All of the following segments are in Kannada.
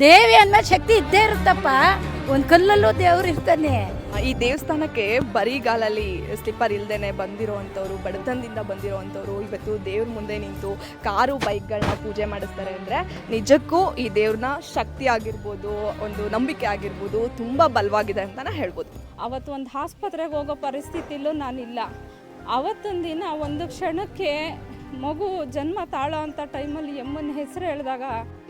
ದೇವಿ ಅಂದ್ಮೇಲೆ ಶಕ್ತಿ ಇದ್ದೇ ಇರುತ್ತಪ್ಪ. ಒಂದು ಕಲ್ಲಲ್ಲೂ ದೇವ್ರು ಇರ್ತಾನೆ. ಈ ದೇವಸ್ಥಾನಕ್ಕೆ ಬರಿಗಾಲಲ್ಲಿ ಸ್ಲಿಪ್ಪರ್ ಇಲ್ದೇನೆ ಬಂದಿರೋವಂಥವ್ರು ಬಡತನದಿಂದ ಬಂದಿರೋವಂಥವ್ರು ಇವತ್ತು ದೇವ್ರ ಮುಂದೆ ನಿಂತು ಕಾರು ಬೈಕ್ಗಳನ್ನ ಪೂಜೆ ಮಾಡಿಸ್ತಾರೆ ಅಂದರೆ ನಿಜಕ್ಕೂ ಈ ದೇವ್ರನ್ನ ಶಕ್ತಿ ಆಗಿರ್ಬೋದು ಒಂದು ನಂಬಿಕೆ ಆಗಿರ್ಬೋದು ತುಂಬ ಬಲವಾಗಿದೆ ಅಂತಲೇ ಹೇಳ್ಬೋದು. ಅವತ್ತು ಒಂದು ಆಸ್ಪತ್ರೆಗೆ ಹೋಗೋ ಪರಿಸ್ಥಿತಿಲೂ ನಾನಿಲ್ಲ. ಅವತ್ತೊಂದಿನ ದಿನ ಒಂದು ಕ್ಷಣಕ್ಕೆ ಮಗು ಜನ್ಮ ತಾಳೋ ಅಂಥ ಟೈಮಲ್ಲಿ ಎಮ್ಮನ ಹೆಸರು ಹೇಳಿದಾಗ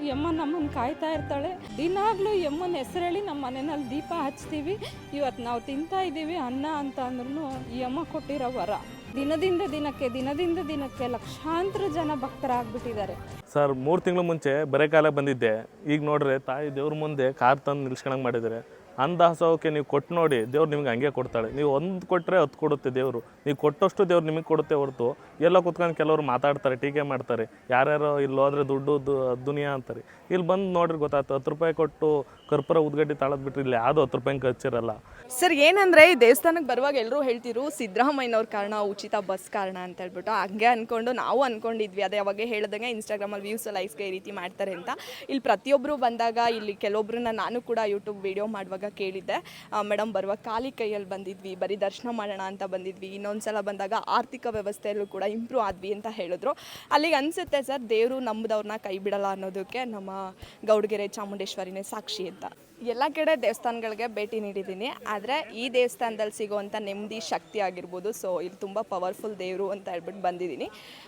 ಈ ಅಮ್ಮ ನಮ್ಮನ್ನು ಕಾಯ್ತಾ ಇರ್ತಾಳೆ. ದಿನಾಗಲೂ ಎಮ್ಮನ ಹೆಸರು ಹೇಳಿ ನಮ್ಮ ಮನೆಯಲ್ಲಿ ದೀಪ ಹಚ್ತೀವಿ. ಇವತ್ತು ನಾವು ತಿಂತಾ ಇದ್ದೀವಿ ಅನ್ನ ಅಂತ ಅಂದ್ರೂ ಈ ಅಮ್ಮ ಕೊಟ್ಟಿರೋ ವರ. ದಿನದಿಂದ ದಿನಕ್ಕೆ ದಿನದಿಂದ ದಿನಕ್ಕೆ ಲಕ್ಷಾಂತರ ಜನ ಭಕ್ತರಾಗ್ಬಿಟ್ಟಿದ್ದಾರೆ. ಸರ್, ಮೂರು ತಿಂಗಳು ಮುಂಚೆ ಬರೇ ಬಂದಿದ್ದೆ. ಈಗ ನೋಡ್ರೆ ತಾಯಿ ದೇವ್ರ ಮುಂದೆ ಕಾರ್ ತಂದು ನಿಲ್ಸ್ಕೊಳಂಗೆ ಮಾಡಿದ್ದಾರೆ. ಅಂದಾಸೋಕೆ ನೀವು ಕೊಟ್ಟು ನೋಡಿ, ದೇವ್ರು ನಿಮ್ಗೆ ಹಂಗೆ ಕೊಡ್ತಾಳೆ. ನೀವು ಒಂದು ಕೊಟ್ಟರೆ ಹತ್ತು ಕೊಡುತ್ತೆ ದೇವರು. ನೀವು ಕೊಟ್ಟಷ್ಟು ದೇವ್ರು ನಿಮಗೆ ಕೊಡುತ್ತೆ ಹೊರತು ಎಲ್ಲ ಕುತ್ಕೊಂಡು ಕೆಲವರು ಮಾತಾಡ್ತಾರೆ, ಟೀಕೆ ಮಾಡ್ತಾರೆ. ಯಾರ್ಯಾರು ಇಲ್ಲಿ ಹೋದರೆ ದುಡ್ಡು ದುನಿಯಾ ಅಂತಾರೆ. ಇಲ್ಲಿ ಬಂದು ನೋಡ್ರಿ ಗೊತ್ತಾಯ್ತು, ಹತ್ತು ರೂಪಾಯಿ ಕೊಟ್ಟು ಕರ್ಪೂರ ಉದ್ಗಡ್ಡಿ ತಾಳದ್ ಬಿಟ್ರೆ ಇಲ್ಲಿ ಯಾವುದೋ ಹತ್ತು ರೂಪಾಯಿ ಖರ್ಚಿರಲ್ಲ ಸರ್, ಏನಂದ್ರೆ ಈ ದೇವಸ್ಥಾನಕ್ಕೆ ಬರುವಾಗ ಎಲ್ಲರೂ ಹೇಳ್ತಿರು ಸಿದ್ದರಾಮಯ್ಯನವ್ರ ಕಾರಣ, ಉಚಿತ ಬಸ್ ಕಾರಣ ಅಂತ ಹೇಳ್ಬಿಟ್ಟು. ಹಂಗೆ ಅಂದ್ಕೊಂಡು ನಾವು ಅನ್ಕೊಂಡಿದ್ವಿ. ಅದೇ ಅವಾಗೆ ಹೇಳ್ದಂಗೆ ಇನ್ಸ್ಟಾಗ್ರಾಮಲ್ಲಿ ವ್ಯೂಸ್ ಲೈಕ್ಸ್ಗೆ ಈ ರೀತಿ ಮಾಡ್ತಾರೆ ಅಂತ. ಇಲ್ಲಿ ಪ್ರತಿಯೊಬ್ಬರು ಬಂದಾಗ, ಇಲ್ಲಿ ಕೆಲವೊಬ್ಬರನ್ನ ನಾನು ಕೂಡ ಯೂಟ್ಯೂಬ್ ವಿಡಿಯೋ ಮಾಡುವಾಗ ಕೇಳಿದ್ದೆ. ಮೇಡಮ್ ಬರುವ ಖಾಲಿ ಕೈಯಲ್ಲಿ ಬಂದಿದ್ವಿ, ಬರೀ ದರ್ಶನ ಮಾಡೋಣ ಅಂತ ಬಂದಿದ್ವಿ. ಇನ್ನೊಂದ್ಸಲ ಬಂದಾಗ ಆರ್ಥಿಕ ವ್ಯವಸ್ಥೆಯಲ್ಲೂ ಕೂಡ ಇಂಪ್ರೂವ್ ಆದ್ವಿ ಅಂತ ಹೇಳಿದ್ರು. ಅಲ್ಲಿಗೆ ಅನಿಸುತ್ತೆ ಸರ್, ದೇವರು ನಂಬದವ್ರನ್ನ ಕೈ ಬಿಡಲ್ಲ ಅನ್ನೋದಕ್ಕೆ ನಮ್ಮ ಗೌಡಗೆರೆ ಚಾಮುಂಡೇಶ್ವರಿನೇ ಸಾಕ್ಷಿ ಅಂತ. ಎಲ್ಲ ಕಡೆ ದೇವಸ್ಥಾನಗಳಿಗೆ ಭೇಟಿ ನೀಡಿದ್ದೀನಿ. ಆದರೆ ಈ ದೇವಸ್ಥಾನದಲ್ಲಿ ಸಿಗುವಂಥ ನೆಮ್ಮದಿ, ಶಕ್ತಿ ಆಗಿರ್ಬೋದು. ಸೊ ಇಲ್ಲಿ ತುಂಬ ಪವರ್ಫುಲ್ ದೇವರು ಅಂತ ಹೇಳ್ಬಿಟ್ಟು ಬಂದಿದ್ದೀನಿ.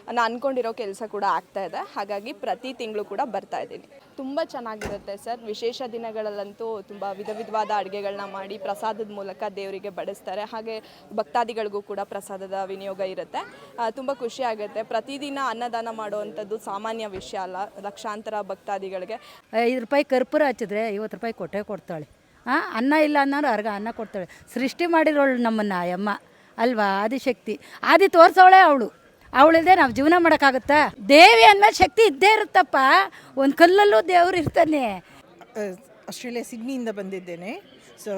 ನಾನು ಅಂದ್ಕೊಂಡಿರೋ ಕೆಲಸ ಕೂಡ ಆಗ್ತಾ ಇದೆ. ಹಾಗಾಗಿ ಪ್ರತಿ ತಿಂಗಳು ಕೂಡ ಬರ್ತಾ ಇದ್ದೀನಿ. ತುಂಬ ಚೆನ್ನಾಗಿರುತ್ತೆ ಸರ್. ವಿಶೇಷ ದಿನಗಳಲ್ಲಂತೂ ತುಂಬ ವಿಧ ವಿಧವಾದ ಅಡುಗೆಗಳನ್ನ ಮಾಡಿ ಪ್ರಸಾದದ ಮೂಲಕ ದೇವರಿಗೆ ಬಡಿಸ್ತಾರೆ. ಹಾಗೆ ಭಕ್ತಾದಿಗಳಿಗೂ ಕೂಡ ಪ್ರಸಾದದ ವಿನಿಯೋಗ ಇರುತ್ತೆ. ತುಂಬ ಖುಷಿ ಆಗುತ್ತೆ. ಪ್ರತಿದಿನ ಅನ್ನದಾನ ಮಾಡುವಂಥದ್ದು ಸಾಮಾನ್ಯ ವಿಷಯ ಅಲ್ಲ. ಲಕ್ಷಾಂತರ ಭಕ್ತಾದಿಗಳಿಗೆ. ಐದು ರೂಪಾಯಿ ಕರ್ಪೂರ ಹಚ್ಚಿದ್ರೆ ಐವತ್ತು ರೂಪಾಯಿ ಕೊಟ್ಟೆ ಕೊಡ್ತಾಳೆ. ಹಾಂ ಅನ್ನ ಇಲ್ಲ ಅನ್ನೋರು ಅರ್ಗ, ಅನ್ನ ಕೊಡ್ತಾಳೆ. ಸೃಷ್ಟಿ ಮಾಡಿರೋಳು ನಮ್ಮನ್ನು ಆ ಅಮ್ಮ ಅಲ್ವಾ? ಆದಿಶಕ್ತಿ. ಆದಿ ತೋರಿಸೋಳೆ ಅವಳು. ಅವಳಿಲ್ಲದೆ ನಾವು ಜೀವನ ಮಾಡೋಕ್ಕಾಗುತ್ತಾ? ದೇವಿ ಅಂದಮೇಲೆ ಶಕ್ತಿ ಇದ್ದೇ ಇರುತ್ತಪ್ಪ. ಒಂದು ಕಲ್ಲಲ್ಲೂ ದೇವ್ರು ಇರ್ತಾನೆ. ಆಸ್ಟ್ರೇಲಿಯಾ ಸಿಡ್ನಿಯಿಂದ ಬಂದಿದ್ದೇನೆ. So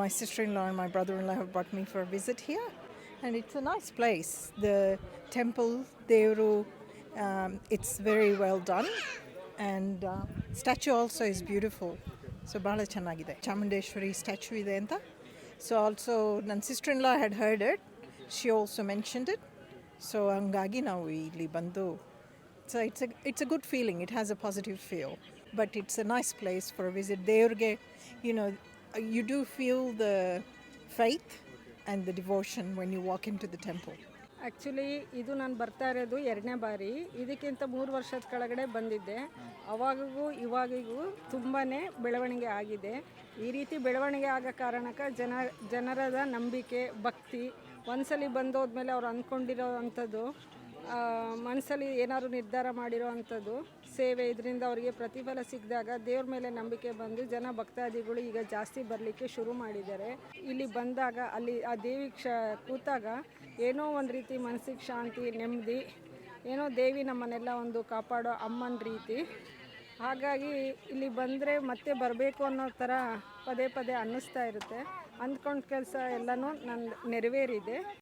my sister in law my brother in law brought me for visit here and it's a nice place the temple ದೇವರು it's very well done and statue also is beautiful so ಭಾಳ ಚೆನ್ನಾಗಿದೆ. ಚಾಮುಂಡೇಶ್ವರಿ ಸ್ಟ್ಯಾಚ್ಯೂ ಇದೆ ಅಂತ. ಸೊ ಆಲ್ಸೋ ನನ್ನ sister in law had heard it she also mentioned it so ಹಂಗಾಗಿ ನಾವು ಇಲ್ಲಿ ಬಂದು so it's it's a good feeling it has a positive feel but it's a nice place for visit ದೇವ್ರಿಗೆ you know you do feel the faith and the devotion when you walk in to the temple actually ಇದು ನಾನು ಬರ್ತಾ ಇರೋದು ಎರಡನೇ ಬಾರಿ. ಇದಕ್ಕಿಂತ ಮೂರು ವರ್ಷದ ಕೆಳಗಡೆ ಬಂದಿದ್ದೆ. ಅವಾಗಿಗೂ ಇವಾಗಿಗೂ ತುಂಬಾ ಬೆಳವಣಿಗೆ ಆಗಿದೆ. ಈ ರೀತಿ ಬೆಳವಣಿಗೆ ಆಗೋ ಕಾರಣಕ್ಕೆ ಜನ, ಜನರದ ನಂಬಿಕೆ, ಭಕ್ತಿ, ಒಂದ್ಸಲಿ ಬಂದೋದ್ಮೇಲೆ ಅವ್ರು ಅಂದ್ಕೊಂಡಿರೋ ಅಂಥದ್ದು ಮನಸ್ಸಲ್ಲಿ ಏನಾದ್ರು ನಿರ್ಧಾರ ಮಾಡಿರೋ ಅಂಥದ್ದು ಸೇವೆ ಇದರಿಂದ ಅವರಿಗೆ ಪ್ರತಿಫಲ ಸಿಕ್ಕಿದಾಗ ದೇವ್ರ ಮೇಲೆ ನಂಬಿಕೆ ಬಂದು ಜನ ಭಕ್ತಾದಿಗಳು ಈಗ ಜಾಸ್ತಿ ಬರಲಿಕ್ಕೆ ಶುರು ಮಾಡಿದ್ದಾರೆ. ಇಲ್ಲಿ ಬಂದಾಗ, ಅಲ್ಲಿ ಆ ದೇವಿ ಕ್ಷ, ಕೂತಾಗ ಏನೋ ಒಂದು ರೀತಿ ಮನಸ್ಸಿಗೆ ಶಾಂತಿ, ನೆಮ್ಮದಿ, ಏನೋ ದೇವಿ ನಮ್ಮನ್ನೆಲ್ಲ ಒಂದು ಕಾಪಾಡೋ ಅಮ್ಮನ ರೀತಿ. ಹಾಗಾಗಿ ಇಲ್ಲಿ ಬಂದರೆ ಮತ್ತೆ ಬರಬೇಕು ಅನ್ನೋ ಥರ ಪದೇ ಪದೇ ಅನ್ನಿಸ್ತಾ ಇರುತ್ತೆ. ಅಂದ್ಕೊಂಡ ಕೆಲಸ ಎಲ್ಲನೂ ನನ್ನ ನೆರವೇರಿದೆ.